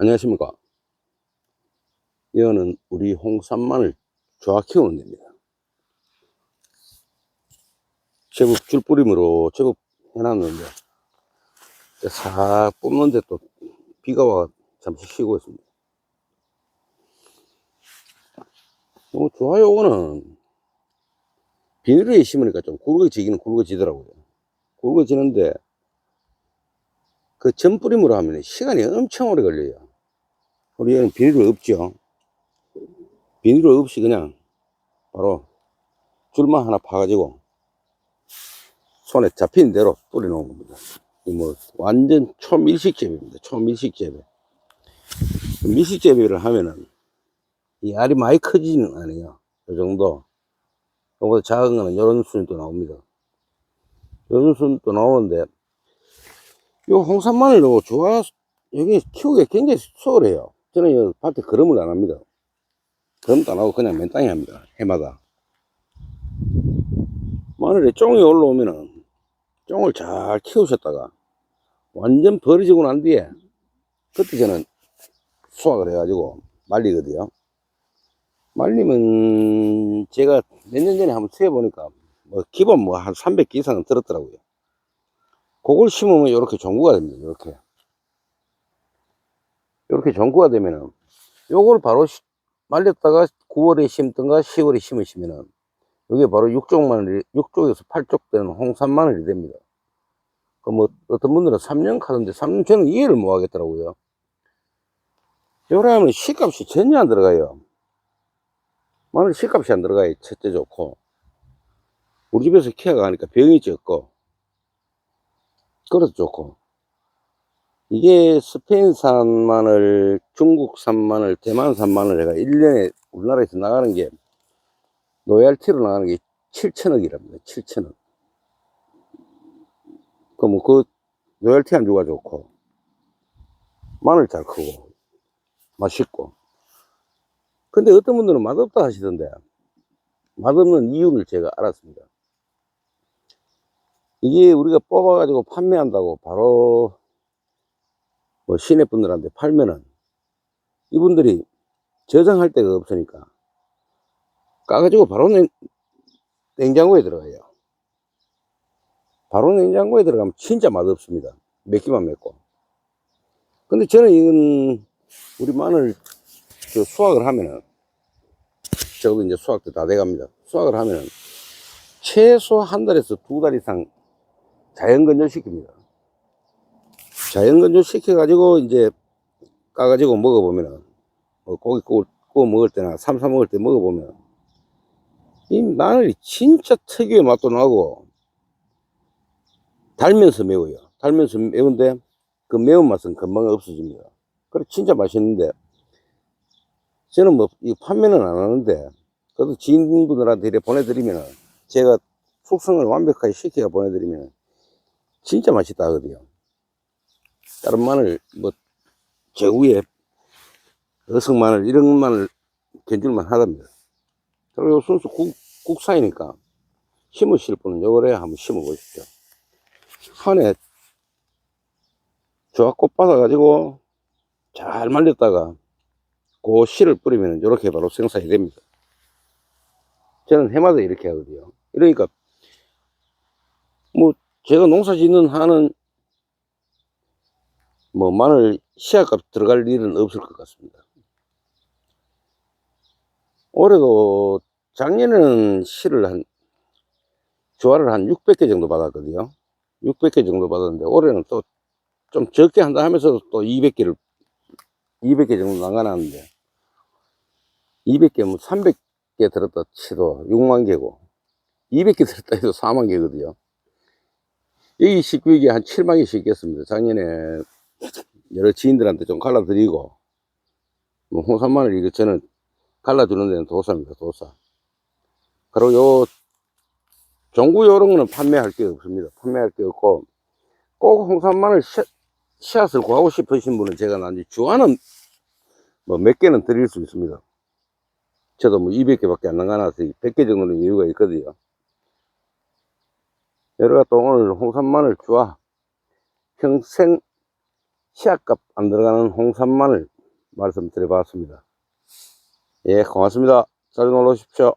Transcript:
안녕하십니까. 이거는 우리 홍삼만을 좋아 키우는 데입니다. 제법 줄뿌림으로 제법 해놨는데, 싹 뽑는데 또 비가 와 잠시 쉬고 있습니다. 너무 좋아요, 이거는. 비닐에 심으니까 좀 굵어지기는 굵어지더라고요. 굵어지는데, 그 전뿌림으로 하면 시간이 엄청 오래 걸려요. 우리 얘는 비닐을 없죠. 비닐을 없이 그냥 바로 줄만 하나 파가지고 손에 잡히는 대로 뿌려 놓은 겁니다. 이뭐 완전 초밀식재배입니다. 초밀식재배. 밀식재배를 하면은 이 알이 많이 커지는 아니에요. 이 정도. 요거보다 작은 거는 요런 순도 나옵니다. 요런 순도 나오는데 요 홍삼마늘도 좋아, 여기 키우기가 굉장히 수월해요. 저는 이 밭에 거름을 안 합니다. 거름도 안 하고 그냥 맨 땅에 합니다. 해마다. 마늘에 쫑이 올라오면은 쫑을 잘 키우셨다가 완전 버려지고 난 뒤에 그때 저는 수확을 해가지고 말리거든요. 말리면 제가 몇 년 전에 한번 세어보니까 뭐 기본 뭐 한 300개 이상은 들었더라고요. 그걸 심으면 이렇게 종구가 됩니다. 이렇게. 이렇게 종구가 되면은 요걸 바로 시- 말렸다가 9월에 심든가 10월에 심으시면은 이게 바로 6쪽 마늘이 6쪽에서 8쪽 되는 홍삼 마늘이 됩니다. 그 뭐 어떤 분들은 3년 가는데 3년 저는 이해를 못 하겠더라고요. 요라면 시값이 전혀 안 들어가요. 마늘 시값이 안 들어가요. 첫째 좋고. 우리 집에서 키워가 하니까 병이 적고 그래도 좋고 이게 스페인산 마늘, 중국산 마늘, 대만산 마늘 해가 1년에 우리나라에서 나가는 게 노얄티로 나가는 게 7천억이랍니다. 7천억. 그럼 그 노얄티 안주가 좋고 마늘 잘 크고 맛있고 근데 어떤 분들은 맛없다 하시던데 맛없는 이유를 제가 알았습니다. 이게 우리가 뽑아가지고 판매한다고 바로 뭐 시내 분들한테 팔면은 이분들이 저장할 데가 없으니까 까가지고 바로 냉, 냉장고에 들어가요. 바로 냉장고에 들어가면 진짜 맛없습니다. 맵기만 맵고. 근데 저는 이건 우리 마늘 그 수확을 하면은 저도 이제 수확도 다 돼갑니다. 수확을 하면은 최소 한 달에서 두 달 이상 자연 건조시킵니다. 자연 건조 시켜가지고 이제 까가지고 먹어보면은 뭐 고기 구워, 구워 먹을 때나 삼사 먹을 때 먹어보면 이 마늘이 진짜 특유의 맛도 나고 달면서 매워요. 달면서 매운데 그 매운맛은 금방 없어집니다. 그래 진짜 맛있는데 저는 뭐 이 판매는 안 하는데 그래도 지인분들한테 이렇게 보내드리면은 제가 숙성을 완벽하게 시켜 보내드리면 진짜 맛있다 하거든요. 다른 마늘 뭐 제후에 어성 마늘 이런 마늘 견줄만 하답니다. 그리고 요 순수 국, 국산이니까 심으실 분은 요거래 한번 심어 보십시오. 한해 조합꽃 받아가지고 잘 말렸다가 그 씨를 뿌리면 이렇게 바로 생산이 됩니다. 저는 해마다 이렇게 하거든요. 이러니까 뭐 제가 농사 짓는 한은 뭐 마늘 씨앗값 들어갈 일은 없을 것 같습니다. 올해도 작년에는 씨를 한 조화를 한 600개 정도 받았거든요. 600개 정도 받았는데 올해는 또 좀 적게 한다 하면서도 또 200개를 200개 정도 나가놨는데 200개면 300개 들었다 치도 6만 개고 200개 들었다 해도 4만 개거든요. 여기 식구이게 한 7만 개씩 있겠습니다. 작년에 여러 지인들한테 좀 갈라드리고 뭐 홍삼마늘 이거 저는 갈라주는 데는 도사입니다. 도사. 그리고 요 종구 요런 거는 판매할 게 없습니다. 판매할 게 없고 꼭 홍삼마늘 씨- 씨앗을 구하고 싶으신 분은 제가 나중에 주화는 뭐몇 개는 드릴 수 있습니다. 저도 뭐 200개밖에 안 나가나서 100개 정도는 이유가 있거든요. 여러가 또 오늘 홍삼마늘 주화 평생 시약값 안 들어가는 홍삼만을 말씀드려 봤습니다. 예, 고맙습니다. 잘 놀러 오십시오.